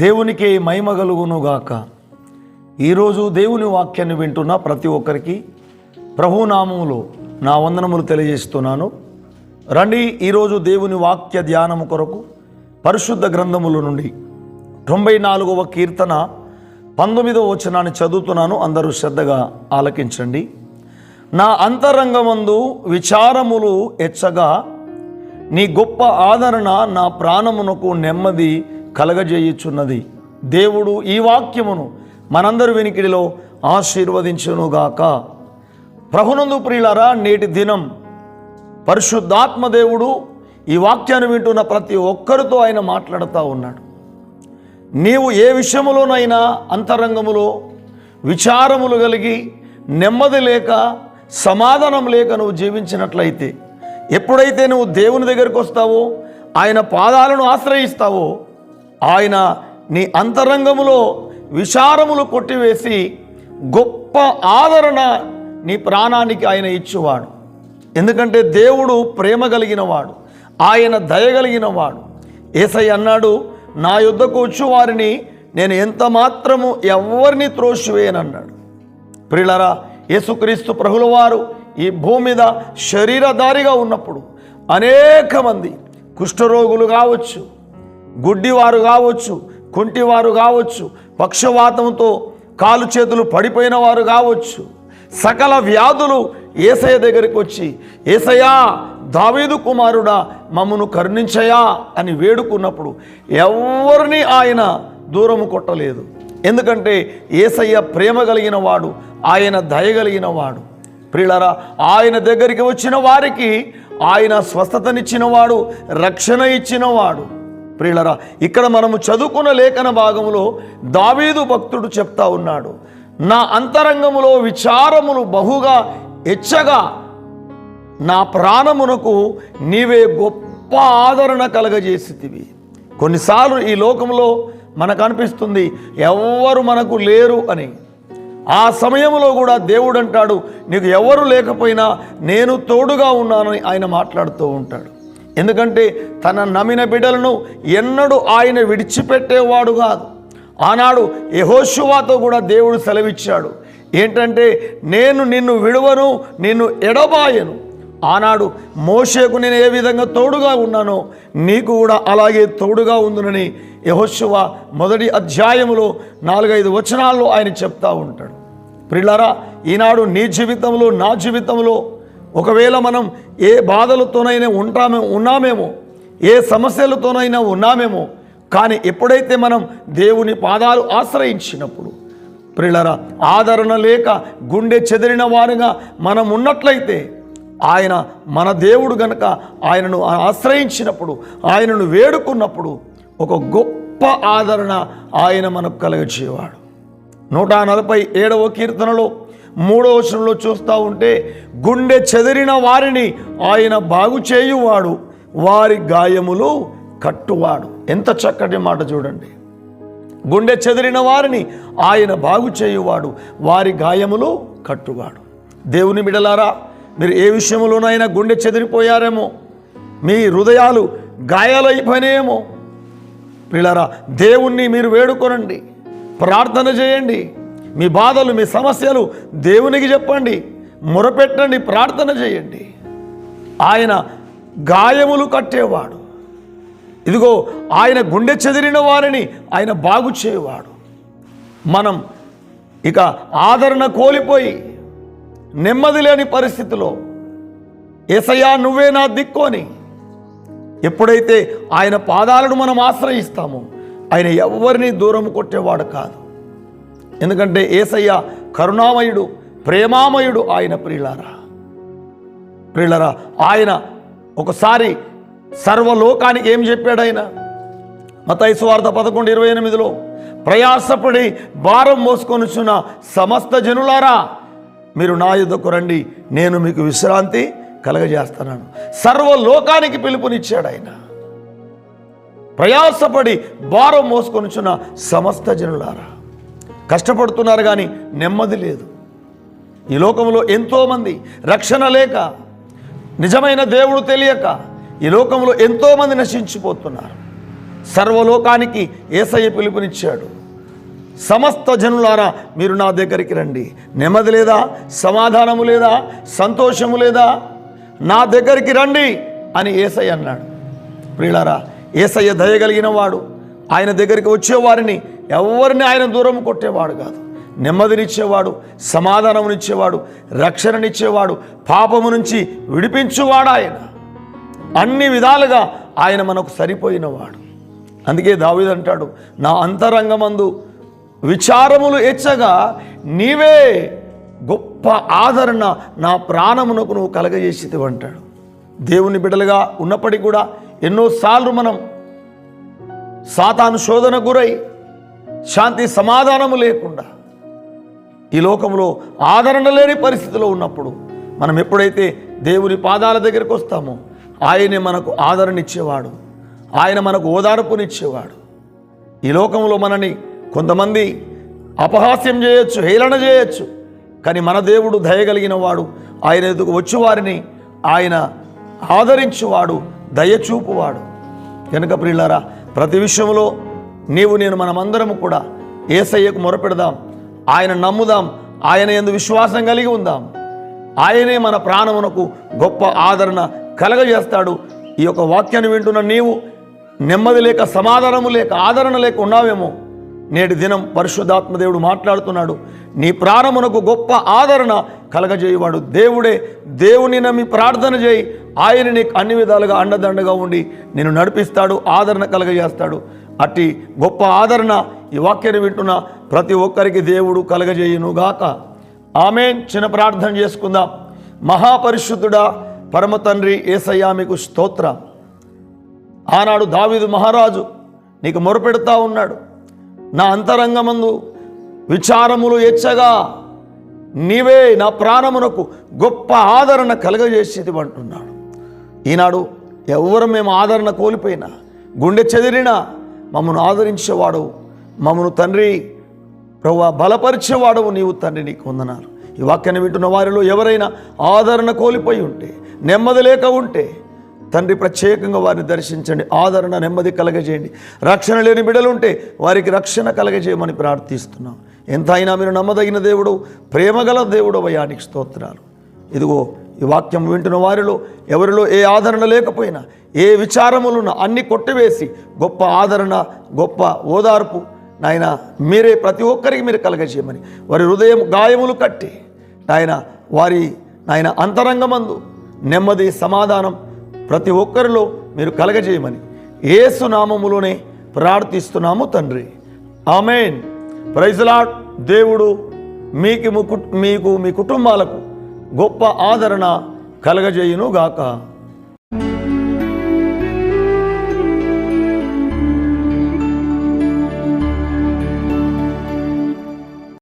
దేవునికి మహిమ కలుగునుగాక. ఈరోజు దేవుని వాక్యాన్ని వింటున్న ప్రతి ఒక్కరికి ప్రభునామములో నా వందనములు తెలియజేస్తున్నాను. రండి ఈరోజు దేవుని వాక్య ధ్యానము కొరకు పరిశుద్ధ గ్రంథముల నుండి తొంభై నాలుగవ కీర్తన పంతొమ్మిదవ వచనాన్ని చదువుతున్నాను. అందరూ శ్రద్ధగా ఆలకించండి. నా అంతరంగమందు విచారములు ఎచ్చగా నీ గొప్ప ఆదరణ నా ప్రాణమునకు నెమ్మది కలగజేయుచున్నది. దేవుడు ఈ వాక్యమును మనందరి వెనికిడిలో ఆశీర్వదించునుగాక. ప్రభునందు ప్రియులరా నేటి దినం పరిశుద్ధాత్మ దేవుడు ఈ వాక్యాన్ని వింటున్న ప్రతి ఒక్కరితో ఆయన మాట్లాడుతూ ఉన్నాడు. నీవు ఏ విషయములోనైనా అంతరంగములో విచారములు కలిగి నెమ్మది లేక సమాధానం లేక నువ్వు జీవించినట్లయితే ఎప్పుడైతే నువ్వు దేవుని దగ్గరికి వస్తావో ఆయన పాదాలను ఆశ్రయిస్తావో ఆయన నీ అంతరంగములో విచారములు కొట్టివేసి గొప్ప ఆదరణ నీ ప్రాణానికి ఆయన ఇచ్చేవాడు. ఎందుకంటే దేవుడు ప్రేమ కలిగిన వాడు ఆయన దయ వాడు ఏసై అన్నాడు నా యుద్ధకు వచ్చు వారిని నేను ఎంత మాత్రము ఎవరిని త్రోసివేయనన్నాడు. ప్రిలరా యేసుక్రీస్తు ప్రభుల వారు ఈ భూమి మీద శరీరధారిగా ఉన్నప్పుడు అనేక మంది కుష్ఠరోగులు కావచ్చు గుడ్డివారు కావచ్చు కుంటివారు కావచ్చు పక్షవాతంతో కాలు చేతులు పడిపోయిన వారు కావచ్చు. సకల వ్యాధులు ఏసయ్య దగ్గరికి వచ్చి ఏసయ్యా దావీదు కుమారుడా మమ్మను కరుణించయా అని వేడుకున్నప్పుడు ఎవరిని ఆయన దూరము కొట్టలేదు. ఎందుకంటే ఏసయ్య ప్రేమ కలిగిన వాడు ఆయన దయ కలిగిన వాడు. ప్రియులరా ఆయన దగ్గరికి వచ్చిన వారికి ఆయన స్వస్థతనిచ్చినవాడు రక్షణ ఇచ్చినవాడు ప్రియులరా ఇక్కడ మనము చదువుకున్న లేఖన భాగంలో దావీదు భక్తుడు చెప్తా ఉన్నాడు నా అంతరంగములో విచారములు బహుగా ఎచ్చగా నా ప్రాణమునకు నీవే గొప్ప ఆదరణ కలగజేసితివి. కొన్నిసార్లు ఈ లోకంలో మనకు అనిపిస్తుంది ఎవ్వరు మనకు లేరు అని. ఆ సమయంలో కూడా దేవుడు అంటాడు నీకు ఎవరు లేకపోయినా నేను తోడుగా ఉన్నానని ఆయన మాట్లాడుతూ ఉంటాడు. ఎందుకంటే తన నమ్మిన బిడ్డలను ఎన్నడూ ఆయన విడిచిపెట్టేవాడు కాదు. ఆనాడు యహోశువాతో కూడా దేవుడు సెలవిచ్చాడు. ఏంటంటే నేను నిన్ను విడువను నిన్ను ఎడబాయను. ఆనాడు మోషేకు నేను ఏ విధంగా తోడుగా ఉన్నానో నీకు కూడా అలాగే తోడుగా ఉందునని యహోశువ మొదటి అధ్యాయములో నాలుగైదు వచనాల్లో ఆయన చెప్తా ఉంటాడు. ప్రిల్లరా ఈనాడు నీ జీవితంలో నా జీవితంలో ఒకవేళ మనం ఏ బాధలతోనైనా ఉంటామే ఉన్నామేమో ఏ సమస్యలతోనైనా ఉన్నామేమో కానీ ఎప్పుడైతే మనం దేవుని పాదాలు ఆశ్రయించినప్పుడు ప్రిల్లరా ఆదరణ లేక గుండె చెదిరిన వారుగా మనం ఉన్నట్లయితే ఆయన మన దేవుడు గనక ఆయనను ఆశ్రయించినప్పుడు ఆయనను వేడుకున్నప్పుడు ఒక గొప్ప ఆదరణ ఆయన మనకు కలగచేవాడు నూట నలభై ఏడవ కీర్తనలో మూడో వచనంలో చూస్తూ ఉంటే గుండె చెదిరిన వారిని ఆయన బాగు చేయువాడు వారి గాయములు కట్టువాడు. ఎంత చక్కటి మాట చూడండి. గుండె చెదిరిన వారిని ఆయన బాగు చేయువాడు వారి గాయములు కట్టువాడు. దేవుని బిడలారా మీరు ఏ విషయంలోనైనా గుండె చెదిరిపోయారేమో? మీ హృదయాలు గాయాలైపోయినాయేమో? పిల్లరా దేవుణ్ణి మీరు వేడుకొనండి ప్రార్థన చేయండి. మీ బాధలు మీ సమస్యలు దేవునికి చెప్పండి. మొరపెట్టండి ప్రార్థన చేయండి. ఆయన గాయములు కట్టేవాడు. ఇదిగో ఆయన గుండె చెదిరిన వారిని ఆయన బాగు చేయవాడు. మనం ఇక ఆదరణ కోల్పోయి నెమ్మది లేని పరిస్థితిలో ఎసయా నువ్వే నా దిక్కోని. ఎప్పుడైతే ఆయన పాదాలను మనం ఆశ్రయిస్తామో ఆయన ఎవరిని దూరం కొట్టేవాడు కాదు. ఎందుకంటే ఏసయ్య కరుణామయుడు ప్రేమామయుడు ఆయన ప్రియులారా. ప్రియులరా ఆయన ఒకసారి సర్వలోకానికి ఏం చెప్పాడు ఆయన? మతైసు వార్త పదకొండు ఇరవై ఎనిమిదిలో ప్రయాసపడి భారం మోసుకొనుచున్న సమస్త జనులారా మీరు నా యుద్ధకు రండి నేను మీకు విశ్రాంతి కలగజేస్తున్నాను సర్వలోకానికి పిలుపునిచ్చాడు ఆయన. ప్రయాసపడి భారం మోసుకొనుచున్న సమస్త జనులారా. కష్టపడుతున్నారు కానీ నెమ్మది లేదు. ఈ లోకంలో ఎంతోమంది రక్షణ లేక నిజమైన దేవుడు తెలియక ఈ లోకంలో ఎంతోమంది నశించిపోతున్నారు. సర్వలోకానికి ఏసయ్య పిలుపునిచ్చాడు. సమస్త జనులారా మీరు నా దగ్గరికి రండి. నెమ్మది లేదా? సమాధానము లేదా? సంతోషము లేదా? నా దగ్గరికి రండి అని ఏసయ్య అన్నాడు. ప్రియులారా ఏసయ్య దయగలిగిన వాడు. ఆయన దగ్గరికి వచ్చేవారిని ఎవరిని ఆయన దూరం కొట్టేవాడు కాదు. నెమ్మదినిచ్చేవాడు సమాధానమునిచ్చేవాడు రక్షణనిచ్చేవాడు పాపము నుంచి విడిపించువాడు ఆయన. అన్ని విధాలుగా ఆయన మనకు సరిపోయినవాడు. అందుకే దావిదంటాడు నా అంతరంగమందు విచారములు ఎచ్చగా నీవే గొప్ప ఆదరణ నా ప్రాణమునకు నువ్వు కలగజేసేది అంటాడు. దేవుని బిడలుగా ఉన్నప్పటికీ కూడా ఎన్నోసార్లు మనం సాతాను శోధన గురై శాంతి సమాధానము లేకుండా ఈ లోకంలో ఆదరణ లేని పరిస్థితిలో ఉన్నప్పుడు మనం ఎప్పుడైతే దేవుని పాదాల దగ్గరికి వస్తామో ఆయనే మనకు ఆదరణ ఇచ్చేవాడు ఆయన మనకు ఓదార్పునిచ్చేవాడు. ఈ లోకంలో మనని కొంతమంది అపహాస్యం చేయొచ్చు హేళన చేయొచ్చు కానీ మన దేవుడు దయగలిగిన వాడు ఆయన ఎదుగు వచ్చేవారిని ఆయన ఆదరించువాడు దయచూపువాడు కనుక ప్రియులారా ప్రతి విషయంలో నీవు నేను మనమందరము కూడా ఏసయ్యకు మొరపెడదాం. ఆయన నమ్ముదాం. ఆయన ఎందు విశ్వాసం కలిగి ఉందాం. ఆయనే మన ప్రాణమునకు గొప్ప ఆదరణ కలగజేస్తాడు. ఈ యొక్క వాక్యాన్ని వింటున్న నీవు నెమ్మది లేక సమాధానము లేక ఆదరణ లేక ఉన్నావేమో. నేటి దినం పరిశుద్ధాత్మ దేవుడు మాట్లాడుతున్నాడు. నీ ప్రాణమునకు గొప్ప ఆదరణ కలగజేయవాడు దేవుడే. దేవుని నమ్మి ప్రార్థన చేయి. ఆయన నీకు అన్ని విధాలుగా అండదండగా ఉండి నేను నడిపిస్తాడు ఆదరణ కలగజేస్తాడు. అట్టి గొప్ప ఆదరణ ఈ వాక్యాన్ని వింటున్న ప్రతి ఒక్కరికి దేవుడు కలగజేయునుగాక. ఆమె చిన్న ప్రార్థన చేసుకుందాం. మహాపరిశుద్ధుడా పరమ తండ్రి ఏసయ్యా మీకు స్తోత్ర. ఆనాడు దావీదు మహారాజు నీకు మొరపెడతా ఉన్నాడు. నా అంతరంగమందు విచారములు ఎచ్చగా నీవే నా ప్రాణమునకు గొప్ప ఆదరణ కలగజేసేది అంటున్నాడు. ఈనాడు ఎవరు మేము ఆదరణ కోల్పోయినా గుండె చెదిరినా మమ్మను ఆదరించేవాడు మమ్మను తండ్రి ప్రభు బలపరిచేవాడవు నీవు తండ్రి నీకు వందనాలు. ఈ వాక్యాన్ని వింటున్న వారిలో ఎవరైనా ఆదరణ కోల్పోయి ఉంటే నెమ్మది లేక ఉంటే తండ్రి ప్రత్యేకంగా వారిని దర్శించండి. ఆదరణ నెమ్మది కలగజేయండి. రక్షణ లేని బిడలుంటే వారికి రక్షణ కలగజేయమని ప్రార్థిస్తున్నాం. ఎంత అయినా మీరు నమ్మదగిన దేవుడు ప్రేమగల దేవుడు వయానికి స్తోత్రాలు. ఇదిగో ఈ వాక్యం వింటున్న వారిలో ఎవరిలో ఏ ఆదరణ లేకపోయినా ఏ విచారములున్నా అన్ని కొట్టివేసి గొప్ప ఆదరణ గొప్ప ఓదార్పు నాయన మీరే ప్రతి ఒక్కరికి మీరు కలగజేయమని. వారి హృదయం గాయములు కట్టి నాయన వారి నాయన అంతరంగమందు నెమ్మది సమాధానం ప్రతి ఒక్కరిలో మీరు కలగజేయమని ఏసు నామములోనే ప్రార్థిస్తున్నాము తండ్రి. ఆమెన్. ప్రైజ్లాట్ దేవుడు మీకు మీకు మీ కుటుంబాలకు గొప్ప ఆదరణ కలగజేయును గాక